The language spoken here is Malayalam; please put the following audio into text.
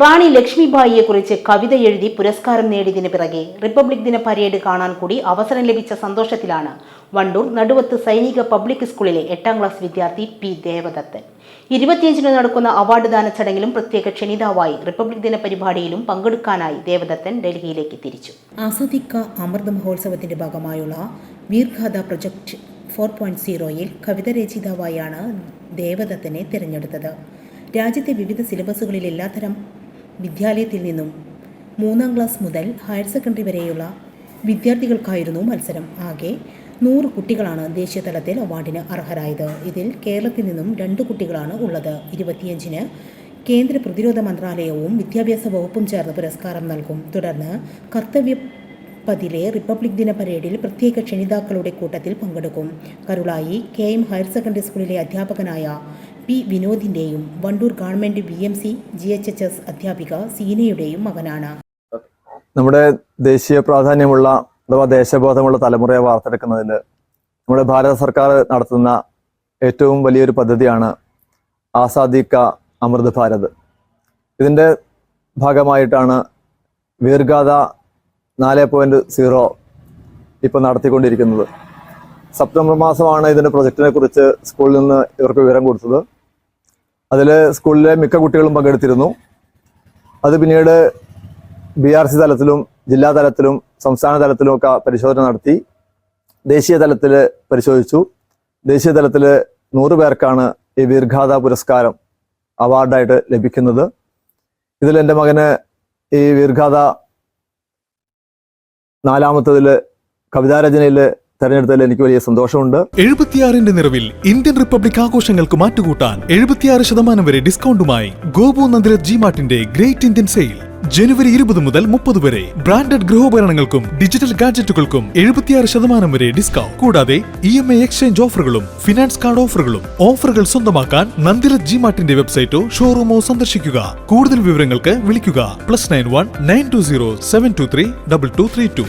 റാണി ലക്ഷ്മിബായിയെ കുറിച്ച് കവിത എഴുതി പുരസ്കാരം നേടിയതിന് പിറകെ റിപ്പബ്ലിക് ദിന പരേഡ് കാണാൻ കൂടി അവസരം ലഭിച്ച സന്തോഷത്തിലാണ് വണ്ടൂർ നടുവത്ത് സൈനിക പബ്ലിക് സ്കൂളിലെ എട്ടാം ക്ലാസ് വിദ്യാർത്ഥി പി ദേവദത്തൻ. ഇരുപത്തിയഞ്ചിന് നടക്കുന്ന അവാർഡ് ദാന ചടങ്ങിലും പ്രത്യേക ക്ഷണിതാവായി റിപ്പബ്ലിക് ദിന പരിപാടിയിലും പങ്കെടുക്കാനായി ദേവദത്തൻ ഡൽഹിയിലേക്ക് തിരിച്ചു. ആസാദിക്ക അമൃത മഹോത്സവത്തിന്റെ ഭാഗമായുള്ള വീർഘാത പ്രൊജക്ട് ഫോർ പോയിന്റ് സീറോയിൽ കവിത രചയിതാവായാണ് ദേവദത്തനെ തിരഞ്ഞെടുത്തത്. രാജ്യത്തെ വിവിധ സിലബസുകളിൽ എല്ലാത്തരം വിദ്യാലയത്തിൽ നിന്നും മൂന്നാം ക്ലാസ് മുതൽ ഹയർ സെക്കൻഡറി വരെയുള്ള വിദ്യാർത്ഥികൾക്കായിരുന്നു മത്സരം. ആകെ നൂറ് കുട്ടികളാണ് ദേശീയ തലത്തിൽ അവാർഡിന് അർഹരായത്. ഇതിൽ കേരളത്തിൽ നിന്നും രണ്ട് കുട്ടികളാണ് ഉള്ളത്. ഇരുപത്തിയഞ്ചിന് കേന്ദ്ര പ്രതിരോധ മന്ത്രാലയവും വിദ്യാഭ്യാസ വകുപ്പും ചേർന്ന് പുരസ്കാരം നൽകും. തുടർന്ന് കർത്തവ്യ പതിലെ റിപ്പബ്ലിക് ദിന പരേഡിൽ പ്രത്യേക ക്ഷണിതാക്കളുടെ കൂട്ടത്തിൽ പങ്കെടുക്കും. Karulai K M higher secondary സ്കൂളിലെ അധ്യാപകനായ P വിനോദിന്റെയും Wandoor government B M C G H H S അധ്യാപിക സീനയുടെയും മകനാണ്. നമ്മുടെ ദേശീയ പ്രാധാന്യമുള്ള അഥവാ ദേശബോധമുള്ള തലമുറയെ വാർത്തെടുക്കുന്നതിൽ നമ്മുടെ ഭാരത സർക്കാർ നടത്തുന്ന ഏറ്റവും വലിയൊരു പദ്ധതിയാണ് ആസാദി കാ അമൃത് ഭാരത്. ഇതിന്റെ ഭാഗമായിട്ടാണ് വീർഗാഥ നാല് പോയിന്റ് സീറോ ഇപ്പോൾ നടത്തിക്കൊണ്ടിരിക്കുന്നത്. സെപ്റ്റംബർ മാസമാണ് ഇതിന്റെ പ്രൊജക്റ്റിനെ കുറിച്ച് സ്കൂളിൽ നിന്ന് ഇവർക്ക് വിവരം കൊടുത്തത്. അതിൽ സ്കൂളിലെ മിക്ക കുട്ടികളും പങ്കെടുത്തിരുന്നു. അത് പിന്നീട് ബി ആർ സി തലത്തിലും ജില്ലാ തലത്തിലും സംസ്ഥാന തലത്തിലും ഒക്കെ പരിശോധന നടത്തി. ദേശീയ തലത്തിൽ പരിശോധിച്ചു. ദേശീയ തലത്തിൽ നൂറ് പേർക്കാണ് ഈ വീർഘാത പുരസ്കാരം അവാർഡായിട്ട് ലഭിക്കുന്നത്. ഇതിൽ എന്റെ മകന് ഈ വീർഘാത നാലാമത്തതിൽ കവിതാരചനയിൽ തെരഞ്ഞെടുത്തതിൽ എനിക്ക് വലിയ സന്തോഷമുണ്ട്. എഴുപത്തിയാറിന്റെ നിറവിൽ ഇന്ത്യൻ റിപ്പബ്ലിക് ആഘോഷങ്ങൾക്ക് മാറ്റുകൂട്ടാൻ എഴുപത്തിയാറ് ശതമാനം വരെ ഡിസ്കൗണ്ടുമായി ഗോപു നന്ദിരത് ജി മാർട്ടിന്റെ ഗ്രേറ്റ് ഇന്ത്യൻ സെയിൽ. ജനുവരി ഇരുപത് മുതൽ മുപ്പത് വരെ ബ്രാൻഡഡ് ഗൃഹോപകരണങ്ങൾക്കും ഡിജിറ്റൽ ഗാഡ്ജറ്റുകൾക്കും എഴുപത്തിയാറ് ശതമാനം വരെ ഡിസ്കൗണ്ട്. കൂടാതെ ഇ എം ഐ എക്സ്ചേഞ്ച് ഓഫറുകളും ഫിനാൻസ് കാർഡ് ഓഫറുകളും ഓഫറുകൾ സ്വന്തമാക്കാൻ നന്ദിരത് ജി മാർട്ടിന്റെ വെബ്സൈറ്റോ ഷോറൂമോ സന്ദർശിക്കുക. കൂടുതൽ വിവരങ്ങൾക്ക് വിളിക്കുക. Plus nine one nine two zero seven two three double two three two.